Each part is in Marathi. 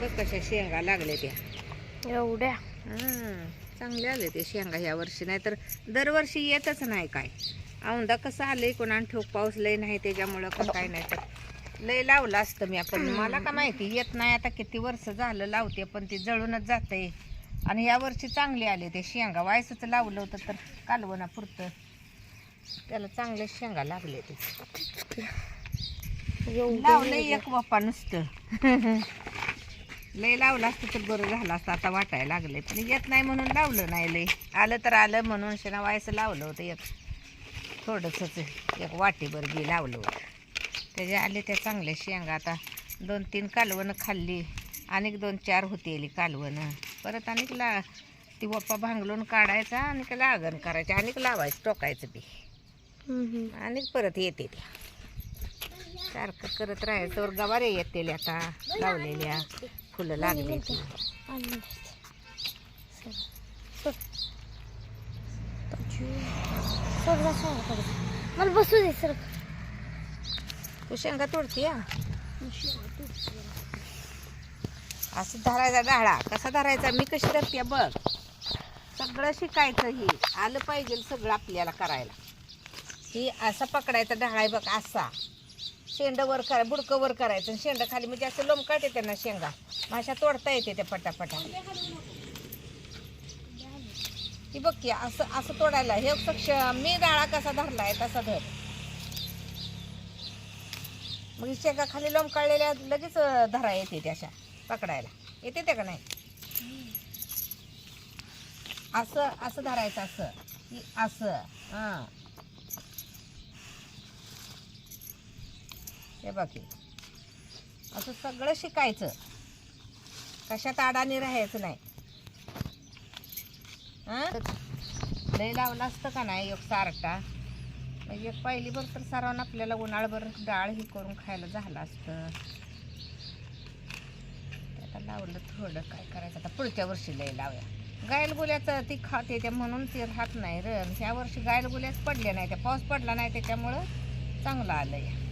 बघ कशा शेंगा लागल्या त्या. एवढ्या? हं, चांगले आले ते शेंगा ह्या वर्षी. नाही तर दरवर्षी येतच नाही काय. औंदा कसं आलंय कोणा ठोक पाऊस लय नाही त्याच्यामुळं का काय नाही तर. लय लावलं असतं मी आपण. मला का माहिती येत नाही. आता किती वर्ष झालं लावते पण ते जळूनच जाते आणि ह्या वर्षी चांगले आले ते शेंगा. वायसच लावलं होतं तर कालवणा पुरतं. त्याला चांगले शेंगा लागले ते. लावलं एक बाप्पा नुसतं. लय लावलं असतं तर बरं झालं असतं आता वाटायला लागले पण येत नाही म्हणून लावलं नाही लय. आलं तर आलं म्हणून शेणा वायचं लावलं होतं एक. थोडंसंच एक वाटीभर बी लावलं होतं. त्याचे आले त्या चांगल्या शेंगा. आता दोन तीन कालवणं खाल्ली आणि दोन चार होती कालवणं. परत आणि ला ती वप्पा भांगलून काढायचा आणि लागण करायचं आणि लावायचं टोकायचं बी. आणि परत येते त्या. सारखं करत राहायचं. वर गवारे येतील आता लावलेल्या. फुलं लागली मला बसू दे सर. तू शेंगा तोडती असं धरायचा डाळा कसा धरायचा? मी कशी धरते बघ. सगळं शिकायचं ही. आलं पाहिजे सगळं आपल्याला करायला. ही असा पकडायचा डाळा आहे बघ असा. शेंड वर करा बुडकं वर करायचं आणि शेंड खाली म्हणजे असं लोंबकाट येते ना शेंगा. माशा तोडता येते त्या पटापटा. ही बघ की असं असं तोडायला. हे पक्ष मी डाळा कसा धरलाय तसा धर. मग शेंगा खाली लोंबकाळलेल्या लगेच धरा येते त्या अशा पकडायला. येते त्या का नाही? असं असं धरायचं असं. की असं हां. हे बाकी असं सगळं शिकायचं. कशात अडाणी राहायचं नाही. हां? लय लावलं असतं का नाही एक सारटा म्हणजे एक पहिली भर तर सारवून आपल्याला उन्हाळभर डाळ ही करून खायला झालं असतं. आता लावलं थोडं काय करायचं? आता पुढच्या वर्षी लय लावूया. गायलगुल्याचं ती खाते त्या म्हणून ते राहत नाही र. ह्या वर्षी गायल पडल्या पडले नाही त्या. पाऊस पडला नाही त्याच्यामुळं चांगलं आलं या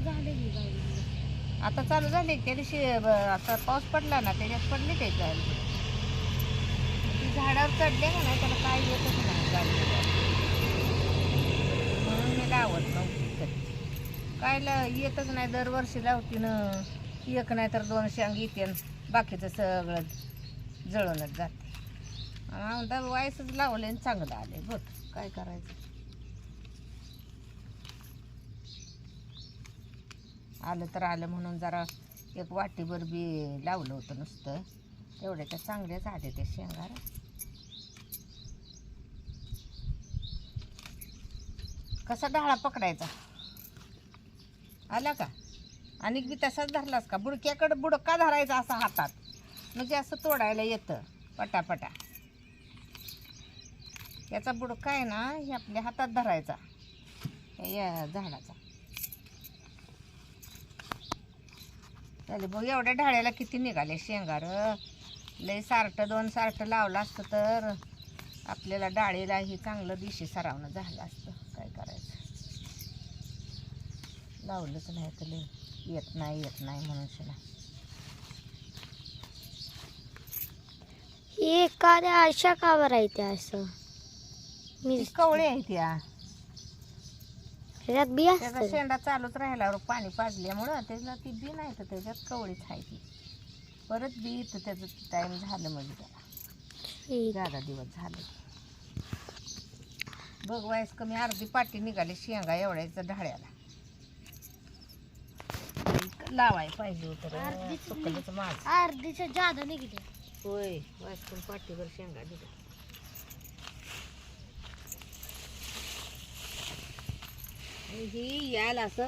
आता झाले की आता चालू झाली त्या दिवशी आता पाऊस पडला ना त्याच्यात पडली ते ती झाडावर चढले का नाही त्याला काय येतच नाही गायल म्हणून मी लावत नव्हती काय ला येतच नाही दरवर्षी लावती ना. एक नाही तर दोन शांग येते आणि बाकीचं सगळं जळूनच जाते. आमदा वायसच लावले आणि चांगलं आले बघ काय करायचं. आलं तर आलं म्हणून जरा एक वाटीभर बी लावलं होतं नुसतं. तेवढ्या तर चांगले झाले ते शेंगार. कसा डाळा पकडायचा? आला का? आणि बी तसाच धरलास का? बुडक्याकडं बुडका धरायचा असा हातात. म्हणजे असं तोडायला येतं पटापटा. याचा बुडका आहे ना हे आपल्या हातात धरायचा. या झाडाचा. चालेल बघ एवढ्या ढाळ्याला किती निघाले शेंगार. लय सारटं दोन सारटं लावलं असतं तर आपल्याला डाळीला ही चांगलं दिशी सरावणं झालं असतं. काय करायचं? लावलंच नाही तर लय येत नाही येत नाही म्हणून ही एखाद्या अशा का बरं आहे त्या असं. मी कवळे आहे त्या ह्याच्यात बी त्याचा असतं शेंडा चालूच राहिल्यावर पाणी पाजल्यामुळं त्याला ती बी नाही तर त्याच्यात कवळीच आहे ती. परत बी येतं त्याचं टाईम झालं म्हणजे त्याला. जादा दिवस झाले. बघ वयस कमी अर्धी पाटी निघाली शेंगा एवढ्याचं ढाळ्याला लावाय पाहिजे होतं अर्धीच माझ. अर्धीच्या जादा निघले होय वयस कमी पाटीवर शेंगा निघाली आणि ही याला असं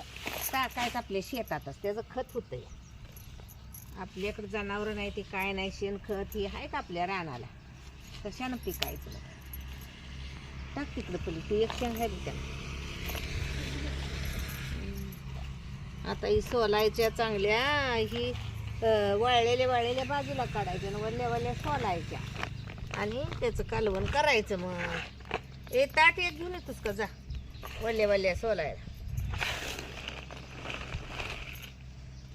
टाकायचं आपल्या शेतातच. त्याचं खत होतं या आपल्याकडे जनावरं नाही ते काय नाही शेणखत ही आहे का आपल्या रानाला? कशानं पिकायचं मग? टाक तिकडं पली ती एक शेण झाली त्या आता ही सोलायच्या चांगल्या ही वळलेल्या वाळलेल्या वाळलेल्या बाजूला काढायच्या आणि वल्ल्या वल्ल्या सोलायच्या. आणि त्याचं कालवण करायचं मग. ए ताट एक घेऊन येतोस का? जा. वल्ले वल्ले सोलायला.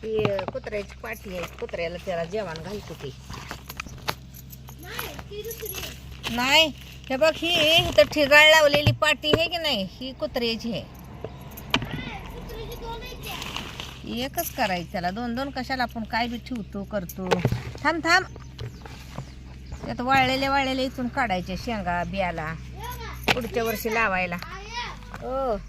ती कुत्र्याची पाठी आहे. कुत्र्याला त्याला जेवण घालतो ती. नाही हे बघ ही इथं ठिगाळ लावलेली पाटी आहे की नाही? ही कुत्र्याची आहे. एकच करायचं त्याला. दोन दोन कशाला आपण काय बी ठेवतो करतो. थांब थांब. त्यात वाळलेले वाळलेले इथून काढायचे शेंगा बियाला. पुढच्या वर्षी लावायला. हो